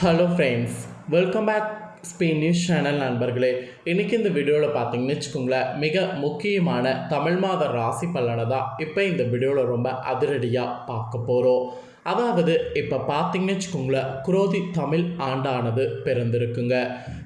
Hello friends welcome back Spain news channel நண்பர்களே. இன்றைக்கி இந்த வீடியோவில் பார்த்தீங்கன்னு வச்சுக்கோங்களேன் மிக முக்கியமான தமிழ் மாத ராசி பலனை தான் இப்போ இந்த வீடியோவில் ரொம்ப அதிரடியாக பார்க்க போகிறோம் அதாவது இப்போ பார்த்தீங்கன்னு வச்சுக்கோங்களேன் குரோதி தமிழ் ஆண்டானது பிறந்திருக்குங்க.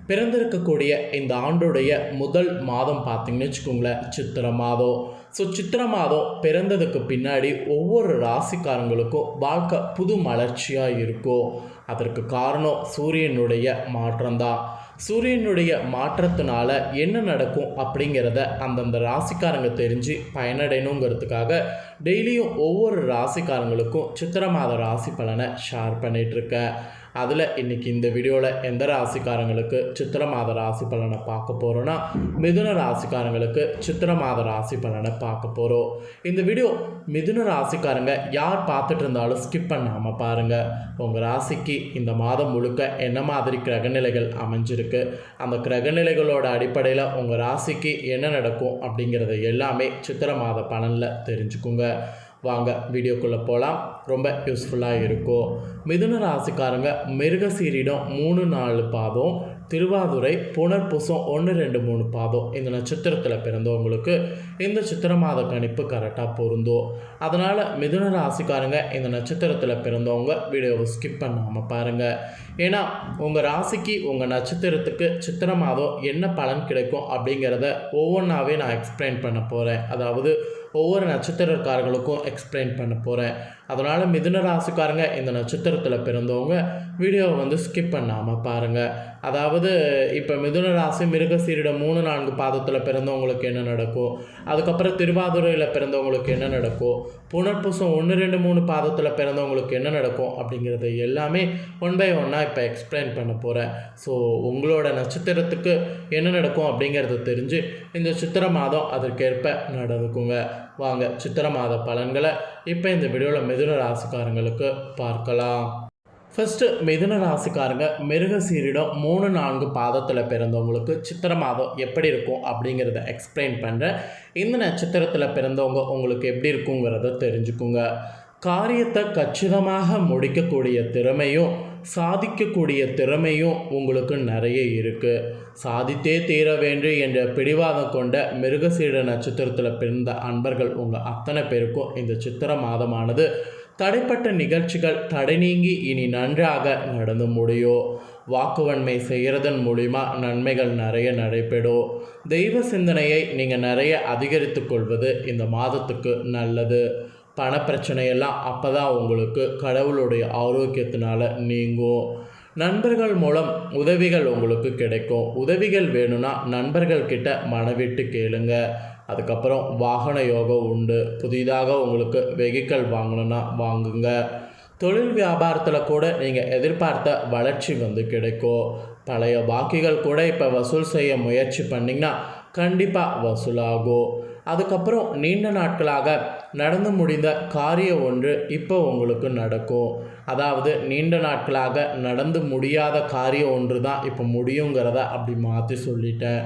பிறந்திருக்கக்கூடிய இந்த ஆண்டுடைய முதல் மாதம் பார்த்தீங்கன்னு வச்சுக்கோங்களேன் சித்திர மாதம். ஸோ சித்திர மாதம் பிறந்ததுக்கு பின்னாடி ஒவ்வொரு ராசிக்காரங்களுக்கும் வாழ்க்கை புது மலர்ச்சியாக இருக்கும். அதற்கு காரணம் சூரியனுடைய மாற்றம்தான். சூரியனுடைய மாற்றத்தினால என்ன நடக்கும் அப்படிங்கிறத அந்தந்த ராசிக்காரங்க தெரிஞ்சு பயனடையணுங்கிறதுக்காக டெய்லியும் ஒவ்வொரு ராசிக்காரங்களுக்கும் சித்திர மாத ராசி பலனை ஷேர் பண்ணிகிட்ருக்கேன் அதில் இன்றைக்கி இந்த வீடியோவில் எந்த ராசிக்காரங்களுக்கு சித்திர மாத ராசி பலனை பார்க்க போகிறோன்னா மிதுன ராசிக்காரங்களுக்கு சித்திர மாத ராசி பலனை பார்க்க போகிறோம் இந்த வீடியோ மிதுன ராசிக்காரங்க யார் பார்த்துட்டு இருந்தாலும் ஸ்கிப் பண்ணாமல் பாருங்கள் உங்கள் ராசிக்கு இந்த மாதம் முழுக்க என்ன மாதிரி கிரகநிலைகள் அமைஞ்சிருக்கு? அந்த கிரகநிலைகளோட அடிப்படையில் உங்கள் ராசிக்கு என்ன நடக்கும் அப்படிங்கிறத எல்லாமே சித்திர மாத பலனில் தெரிஞ்சுக்குங்க. வாங்க வீடியோக்குள்ளே போகலாம் ரொம்ப யூஸ்ஃபுல்லாக இருக்கும் மிதுன ராசிக்காரங்க மிருகசீரிடம் மூணு நாலு பாதம் திருவாதுரை புனர்பூசம் ஒன்று ரெண்டு மூணு பாதம் இந்த நட்சத்திரத்தில் பிறந்தவங்களுக்கு இந்த சித்திர மாத கணிப்பு கரெக்டாக பொருந்தும் அதனால் மிதுன ராசிக்காரங்க இந்த நட்சத்திரத்தில் பிறந்தவங்க வீடியோவை ஸ்கிப் பண்ணாமல் பாருங்கள் ஏன்னா உங்கள் ராசிக்கு உங்கள் நட்சத்திரத்துக்கு சித்திர மாதம் என்ன பலன் கிடைக்கும் அப்படிங்கிறத ஒவ்வொன்றாவே நான் எக்ஸ்பிளைன் பண்ண போகிறேன் அதாவது ஒவ்வொரு நட்சத்திரக்காரர்களுக்கும் எக்ஸ்பிளைன் பண்ண போகிறேன் அதனால் மிதுன ராசிக்காரங்க இந்த நட்சத்திரத்தில் பிறந்தவங்க வீடியோவை வந்து ஸ்கிப் பண்ணாமல் பாருங்கள் அதாவது இப்போ மிதுன ராசி மிருகசீரிடம் மூணு நான்கு பாதத்தில் பிறந்தவங்களுக்கு என்ன நடக்கும் அதுக்கப்புறம் திருவாதுரையில் பிறந்தவங்களுக்கு என்ன நடக்கும் புனர்பூசம் ஒன்று ரெண்டு மூணு பாதத்தில் பிறந்தவங்களுக்கு என்ன நடக்கும் அப்படிங்கிறது எல்லாமே ஒன் பை ஒன்னாக இப்போ எக்ஸ்பிளைன் பண்ண போகிறேன் ஸோ உங்களோட நட்சத்திரத்துக்கு என்ன நடக்கும் அப்படிங்கிறத தெரிஞ்சு இந்த சித்திர மாதம் அதற்கேற்ப நடக்குங்க. வாங்க சித்திர மாத பலன்களை இப்போ இந்த வீடியோவில் மிதுன ராசிக்காரங்களுக்கு பார்க்கலாம். ஃபஸ்ட்டு மிதுன ராசிக்காரங்க மிருகசீரிடம் மூணு நான்கு பாதத்தில் பிறந்தவங்களுக்கு சித்திர மாதம் எப்படி இருக்கும் அப்படிங்கிறத எக்ஸ்பிளைன் பண்ணுறேன் இந்த நட்சத்திரத்தில் பிறந்தவங்க உங்களுக்கு எப்படி இருக்குங்கிறத தெரிஞ்சுக்குங்க. காரியத்தை கச்சிதமாக முடிக்கக்கூடிய திறமையும் சாதிக்கக்கூடிய திறமையும் உங்களுக்கு நிறைய இருக்குது சாதித்தே தீர வேண்டும் என்ற பிடிவாதம் கொண்ட மிருகசீட நட்சத்திரத்தில் பிறந்த அன்பர்கள் உங்கள் அத்தனை பேருக்கும் இந்த சித்திர மாதமானது தடைப்பட்ட நிகழ்ச்சிகள் தடை நீங்கி இனி நன்றாக நடந்து முடியும் வாக்குவன்மை செய்கிறதன் மூலிமா நன்மைகள் நிறைய நடைபெறும் தெய்வ சிந்தனையை நீங்கள் நிறைய அதிகரித்து கொள்வது இந்த மாதத்துக்கு நல்லது. பணப்பிரச்சனையெல்லாம் அப்போ தான் உங்களுக்கு கடவுளுடைய ஆரோக்கியத்தினால நீங்கும். நண்பர்கள் மூலம் உதவிகள் உங்களுக்கு கிடைக்கும். உதவிகள் வேணும்னா நண்பர்கள்கிட்ட மனவிட்டு கேளுங்கள் அதுக்கப்புறம் வாகன யோகம் உண்டு. புதிதாக உங்களுக்கு வெஹிக்கல் வாங்கணுன்னா வாங்குங்க. தொழில் வியாபாரத்தில் கூட நீங்கள் எதிர்பார்த்த வளர்ச்சி வந்து கிடைக்கும். பழைய பாக்கிகள் கூட இப்போ வசூல் செய்ய முயற்சி பண்ணிங்கன்னா கண்டிப்பாக வசூலாகும். அதுக்கப்புறம் நீண்ட நாட்களாக நடந்து முடிந்த காரியம் ஒன்று இப்போ உங்களுக்கு நடக்கும். அதாவது நீண்ட நாட்களாக நடந்து முடியாத காரியம் ஒன்று தான் இப்போ முடியுங்கிறத அப்படி மாற்றி சொல்லிட்டேன்.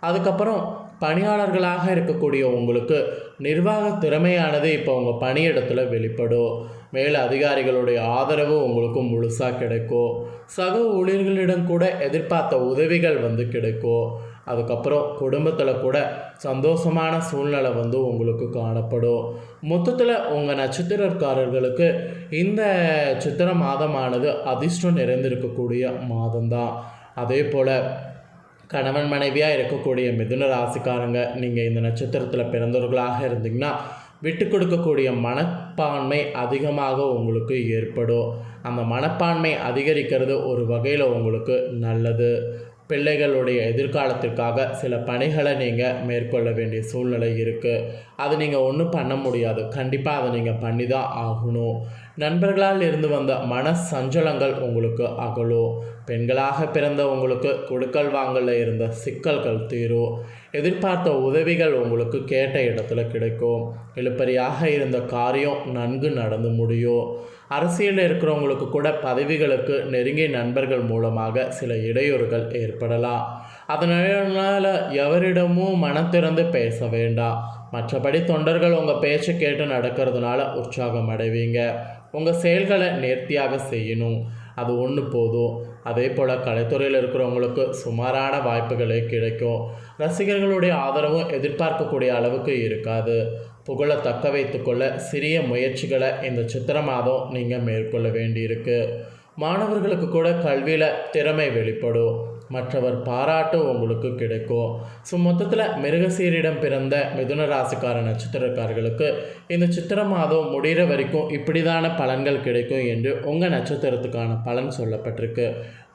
அதுக்கப்புறம் பணியாளர்களாக இருக்கக்கூடிய உங்களுக்கு நிர்வாக திறமையானது இப்போ உங்கள் பணியிடத்தில் வெளிப்படும். மேல் அதிகாரிகளுடைய ஆதரவு உங்களுக்கு முழுசாக கிடைக்கும். சக ஊழியர்களிடம் கூட எதிர்பார்த்த உதவிகள் வந்து கிடைக்கும். அதுக்கப்புறம் குடும்பத்தில் கூட சந்தோஷமான சூழ்நிலை வந்து உங்களுக்கு காணப்படும். மொத்தத்தில் உங்கள் நட்சத்திரக்காரர்களுக்கு இந்த சித்திர மாதமானது அதிர்ஷ்டம் நிறைந்திருக்கக்கூடிய மாதம்தான். அதே போல் கணவன் மனைவியாக இருக்கக்கூடிய மிதுன ராசிக்காரங்க நீங்கள் இந்த நட்சத்திரத்தில் பிறந்தவர்களாக இருந்தீங்கன்னா விட்டு கொடுக்கக்கூடிய மனப்பான்மை அதிகமாக உங்களுக்கு ஏற்படும். அந்த மனப்பான்மை அதிகரிக்கிறது ஒரு வகையில் உங்களுக்கு நல்லது. பிள்ளைகளுடைய எதிர்காலத்திற்காக சில பணிகளை நீங்கள் மேற்கொள்ள வேண்டிய சூழ்நிலை இருக்குது அது நீங்கள் ஒன்றும் பண்ண முடியாது. கண்டிப்பாக அதை நீங்கள் பண்ணி தான் ஆகணும். நண்பர்களால் இருந்து வந்த மன சஞ்சலங்கள் உங்களுக்கு அகலும். பெண்களாக பிறந்த உங்களுக்கு கொடுக்கல் வாங்கலில் இருந்த சிக்கல்கள் தீரும். எதிர்பார்த்த உதவிகள் உங்களுக்கு கேட்ட இடத்துல கிடைக்கும். இழுப்பறியாக இருந்த காரியம் நன்கு நடந்து முடியும். அரசியலில் இருக்கிறவங்களுக்கு கூட பதவிகளுக்கு நெருங்கிய நண்பர்கள் மூலமாக சில இடையூறுகள் ஏற்படலாம். அதனால் எவரிடமும் மனத்திறந்து பேச வேண்டாம். மற்றபடி தொண்டர்கள் உங்கள் பேச்சை கேட்டு நடக்கிறதுனால உற்சாகம் அடைவீங்க. உங்கள் செயல்களை நேர்த்தியாக செய்யணும். அது ஒன்று போதும். அதே போல் கலைத்துறையில் இருக்கிறவங்களுக்கு சுமாரான வாய்ப்புகளே கிடைக்கும். ரசிகர்களுடைய ஆதரவும் எதிர்பார்க்கக்கூடிய அளவுக்கு இருக்காது. புகழை தக்க வைத்துக்கொள்ள சிறிய முயற்சிகளை இந்த சித்திர மாதம் நீங்கள் மேற்கொள்ள வேண்டியிருக்கு. மாணவர்களுக்கு கூட கல்வியில் திறமை வெளிப்படும். மற்றவர் பாராட்டு உங்களுக்கு கிடைக்கும். ஸோ மொத்தத்தில் மிருகசீரிடம் பிறந்த மிதுன ராசிக்கார நட்சத்திரக்காரர்களுக்கு இந்த சித்திர மாதம் முடிகிற வரைக்கும் இப்படிதான பலன்கள் கிடைக்கும் என்று உங்கள் நட்சத்திரத்துக்கான பலன் சொல்லப்பட்டிருக்கு.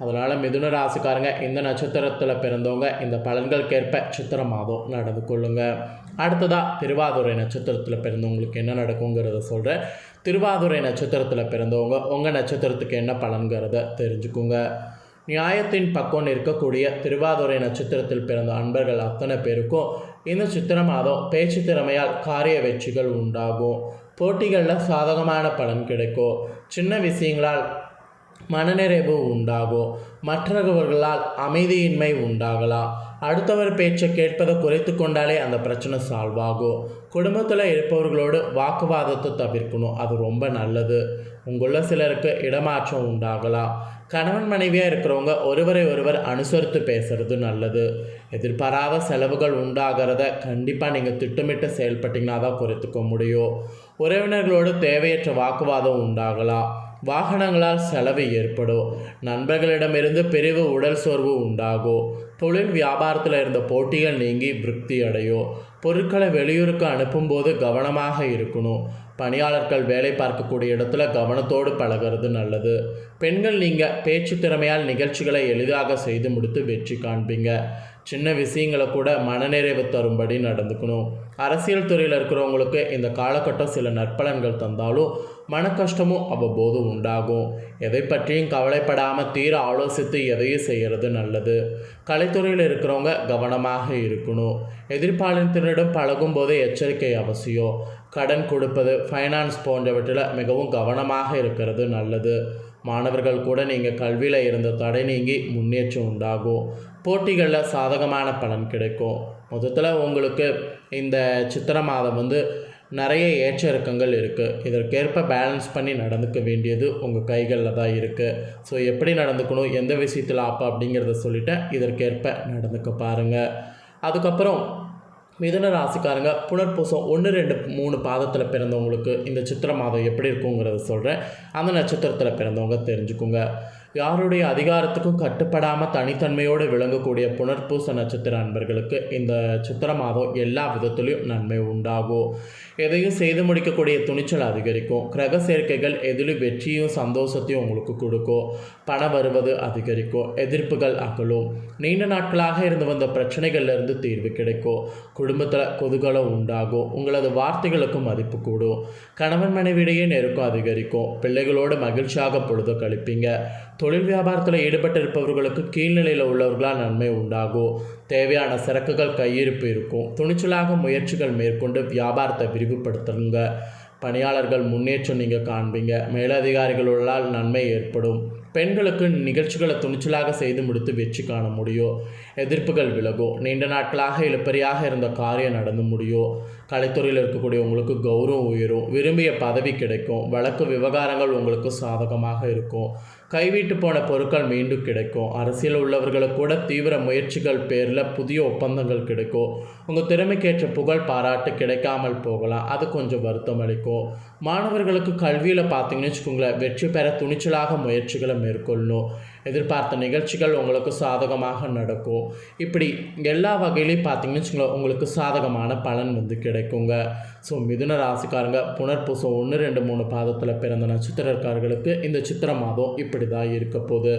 அதனால் மிதுன ராசிக்காரங்க இந்த நட்சத்திரத்தில் பிறந்தவங்க இந்த பலன்களுக்கேற்ப சித்திர மாதம் நடந்து கொள்ளுங்கள் அடுத்ததாக திருவாதுரை நட்சத்திரத்தில் பிறந்தவங்களுக்கு என்ன நடக்குங்கிறத சொல்கிறேன் திருவாதுரை நட்சத்திரத்தில் பிறந்தவங்க உங்கள் நட்சத்திரத்துக்கு என்ன பலன்கிறத தெரிஞ்சுக்குங்க. நியாயத்தின் பக்கம் இருக்கக்கூடிய திருவாதுரை நட்சத்திரத்தில் பிறந்த அன்பர்கள் அத்தனை பேருக்கும் இந்த சித்திர மாதம் பேச்சு திறமையால் காரிய வெற்றிகள் உண்டாகும். போட்டிகளில் சாதகமான பலன் கிடைக்கும். சின்ன விஷயங்களால் மனநிறைவு உண்டாகும் மற்றவர்களால் அமைதியின்மை உண்டாகலாம் அடுத்தவர் பேச்சை கேட்பதை குறைத்து கொண்டாலே அந்த பிரச்சனை சால்வ் ஆகும் குடும்பத்தில் இருப்பவர்களோடு வாக்குவாதத்தை தவிர்க்கணும் அது ரொம்ப நல்லது. உங்களுள்ள சிலருக்கு இடமாற்றம் உண்டாகலாம் கணவன் மனைவியாக இருக்கிறவங்க ஒருவரை ஒருவர் அனுசரித்து பேசுறது நல்லது. எதிர்பாராத செலவுகள் உண்டாகிறத கண்டிப்பாக நீங்கள் திட்டமிட்டு செயல்பட்டீங்கன்னா தான் குறைத்துக்க முடியும். உறவினர்களோடு தேவையற்ற வாக்குவாதம் உண்டாகலாம் வாகனங்களால் செலவு ஏற்படும். நண்பர்களிடமிருந்து பிரிவு உடல் சோர்வு உண்டாகும் தொழில் வியாபாரத்தில் இருந்த போட்டிகள் நீங்கி விருப்தி அடையும் பொருட்களை வெளியூருக்கு அனுப்பும்போது கவனமாக இருக்கணும். பணியாளர்கள் வேலை பார்க்கக்கூடிய இடத்துல கவனத்தோடு பழகிறது நல்லது. பெண்கள் நீங்கள் பேச்சு திறமையால் நிகழ்ச்சிகளை எளிதாக செய்து முடித்து வெற்றி காண்பீங்க. சின்ன விஷயங்களை கூட மனநிறைவு தரும்படி நடந்துக்கணும். அரசியல் துறையில் இருக்கிறவங்களுக்கு இந்த காலகட்டம் சில நற்பலன்கள் தந்தாலும் மன கஷ்டமும் அவ்வப்போதும் உண்டாகும். எதை பற்றியும் கவலைப்படாமல் தீர ஆலோசித்து எதையும் செய்கிறது நல்லது. கலைத்துறையில் இருக்கிறவங்க கவனமாக இருக்கணும். எதிர்பாலினத்தினரிடம் பழகும்போது எச்சரிக்கை அவசியம். கடன் கொடுப்பது ஃபைனான்ஸ் போன்றவற்றில் மிகவும் கவனமாக இருக்கிறது நல்லது. மாணவர்கள் கூட நீங்கள் கல்வியில் இருந்த தடை நீங்கி முன்னேற்றம் உண்டாகும். போட்டிகளில் சாதகமான பலன் கிடைக்கும். மொத்தத்தில் உங்களுக்கு இந்த சித்திர மாதம் வந்து நிறைய ஏற்ற இறக்கங்கள் இருக்குது இதற்கேற்ப பேலன்ஸ் பண்ணி நடந்துக்க வேண்டியது உங்கள் கைகளில் தான் இருக்குது ஸோ எப்படி நடந்துக்கணும்? எந்த விஷயத்தில் ஆப்பா அப்படிங்கிறத சொல்லிவிட்டேன் இதற்கேற்ப நடந்துக்க பாருங்கள் அதுக்கப்புறம் மிதுன ராசிக்காரங்க புனர்பூசம் ஒன்று ரெண்டு மூணு பாதத்தில் பிறந்தவங்களுக்கு இந்த சித்திர மாதம் எப்படி இருக்குங்கிறத சொல்கிறேன் அந்த நட்சத்திரத்தில் பிறந்தவங்க தெரிஞ்சுக்குங்க. யாருடைய அதிகாரத்துக்கும் கட்டுப்படாமல் தனித்தன்மையோடு விளங்கக்கூடிய புனர்பூச நட்சத்திர அன்பர்களுக்கு இந்த சித்திர மாதம் எல்லா விதத்துலேயும் நன்மை உண்டாகும். எதையும் செய்து முடிக்கக்கூடிய துணிச்சல் அதிகரிக்கும். கிரக சேர்க்கைகள் எதிலும் வெற்றியும் சந்தோஷத்தையும் உங்களுக்கு கொடுக்கும். பணம் வருவது அதிகரிக்கும். எதிர்ப்புகள் அகலும். நீண்ட நாட்களாக இருந்து வந்த பிரச்சனைகள்லேருந்து தீர்வு கிடைக்கும். குடும்பத்தில் கொதுகலம் உண்டாகும். உங்களது வார்த்தைகளுக்கும் மதிப்பு கூடும். கணவன் மனைவியிடையே நெருக்கம் அதிகரிக்கும். பிள்ளைகளோடு மகிழ்ச்சியாக பொழுது கழிப்பீங்க. தொழில் வியாபாரத்தில் ஈடுபட்டிருப்பவர்களுக்கு கீழ்நிலையில் உள்ளவர்களால் நன்மை உண்டாகும் தேவையான சரக்குகள் கையிருப்பு இருக்கும் துணிச்சலாக முயற்சிகள் மேற்கொண்டு வியாபாரத்தை விரிவுபடுத்துங்க. பணியாளர்கள் முன்னேற்றம் நீங்கள் காண்பீங்க. மேலதிகாரிகளால் நன்மை ஏற்படும். பெண்களுக்கு நிகழ்ச்சிகளை துணிச்சலாக செய்து முடித்து வெற்றி காண முடியும் எதிர்ப்புகள் விலகும் நீண்ட நாட்களாக இழுப்பறியாக இருந்த காரியம் நடந்து முடியும் கலைத்துறையில் இருக்கக்கூடிய உங்களுக்கு கௌரவம் உயரும் விரும்பிய பதவி கிடைக்கும் வழக்கு விவகாரங்கள் உங்களுக்கு சாதகமாக இருக்கும். கைவிட்டு போன பொருட்கள் மீண்டும் கிடைக்கும். அரசியல் உள்ளவர்களுக்கு கூட தீவிர முயற்சிகள் பேரில் புதிய ஒப்பந்தங்கள் கிடைக்கும். உங்கள் திறமைக்கேற்ற புகழ் பாராட்டு கிடைக்காமல் போகலாம். அது கொஞ்சம் வருத்தம் அளிக்கும். மாணவர்களுக்கு கல்வியில் பார்த்தீங்கன்னு வச்சுக்கோங்களேன் வெற்றி பெற துணிச்சலாக முயற்சிகளை மேற்கொள்ளணும். எதிர்பார்த்த நிகழ்ச்சிகள் உங்களுக்கு சாதகமாக நடக்கும். இப்படி எல்லா வகையிலையும் பார்த்தீங்கன்னு வச்சுக்கோங்களேன் உங்களுக்கு சாதகமான பலன் வந்து கிடைக்குங்க. ஸோ மிதுன ராசிக்காரங்க புனர்பூசம் ஒன்று ரெண்டு மூணு பாதத்தில் பிறந்த நட்சத்திரக்காரர்களுக்கு இந்த சித்திர மாதம் இப்படி தான் இருக்க போகுது.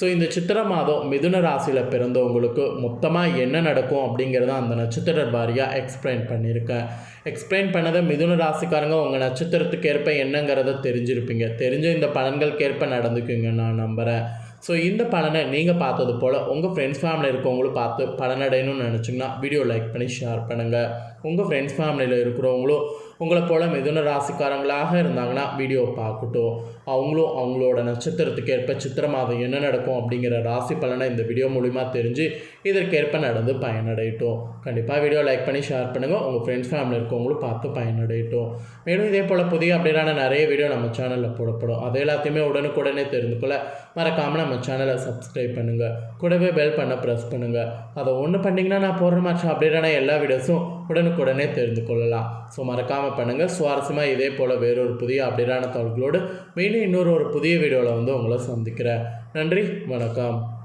ஸோ இந்த சித்திர மாதம் மிதுன ராசியில் பிறந்தவங்களுக்கு மொத்தமாக என்ன நடக்கும் அப்படிங்கிறத அந்த நட்சத்திர வாரியாக எக்ஸ்பிளைன் பண்ணியிருக்கேன். எக்ஸ்பிளைன் பண்ணதை மிதுன ராசிக்காரங்க உங்கள் நட்சத்திரத்துக்கு ஏற்ப என்னங்கிறத தெரிஞ்சிருப்பீங்க. தெரிஞ்ச இந்த பலன்களுக்கு ஏற்ப நடந்துக்குங்க நான் நம்புகிறேன் ஸோ இந்த பலனை நீங்கள் பார்த்தது போல் உங்கள் ஃப்ரெண்ட்ஸ் ஃபேமிலி இருக்கவங்களும் பார்த்து பலனடையணும்னு நினச்சிங்கன்னா வீடியோ லைக் பண்ணி ஷேர் பண்ணுங்கள் உங்கள் ஃப்ரெண்ட்ஸ் ஃபேமிலியில் இருக்கிறவங்களும் உங்களை போல் மிதுன ராசிக்காரங்களாக இருந்தாங்கன்னா வீடியோ பார்க்கட்டும். அவங்களும் அவங்களோட நட்சத்திரத்துக்கு ஏற்ப சித்திர மாதம் என்ன நடக்கும் அப்படிங்கிற ராசி பலனை இந்த வீடியோ மூலிமா தெரிஞ்சு இதற்கேற்ப நடந்து பயனடையட்டும். கண்டிப்பாக வீடியோ லைக் பண்ணி ஷேர் பண்ணுங்கள் உங்கள் ஃப்ரெண்ட்ஸ் ஃபேமிலி இருக்கவங்களும் பார்த்து பயனடையட்டும். மேலும் இதே போல் புதிய அப்படின்னா நிறைய வீடியோ நம்ம சேனலில் போடப்படும். அது எல்லாத்தையுமே உடனுக்குடனே தெரிந்து கொள்ள மறக்காமல் நம்ம சேனலை சப்ஸ்கிரைப் பண்ணுங்கள் கூடவே பெல் பண்ண ப்ரெஸ் பண்ணுங்கள் அதை ஒன்று பண்ணிங்கன்னா நான் போடுற மாதிரி அப்படின்னா எல்லா வீடியோஸும் உடனுக்குடனே தெரிந்து கொள்ளலாம். ஸோ மறக்காமல் பண்ணுங்கள் சுவாரஸ்யமாக இதே போல் வேறொரு புதிய அப்டேட்டான தகவல்களோடு மீண்டும் இன்னொரு ஒரு புதிய வீடியோவில் வந்து உங்களை சந்திக்கிறேன். நன்றி. வணக்கம்.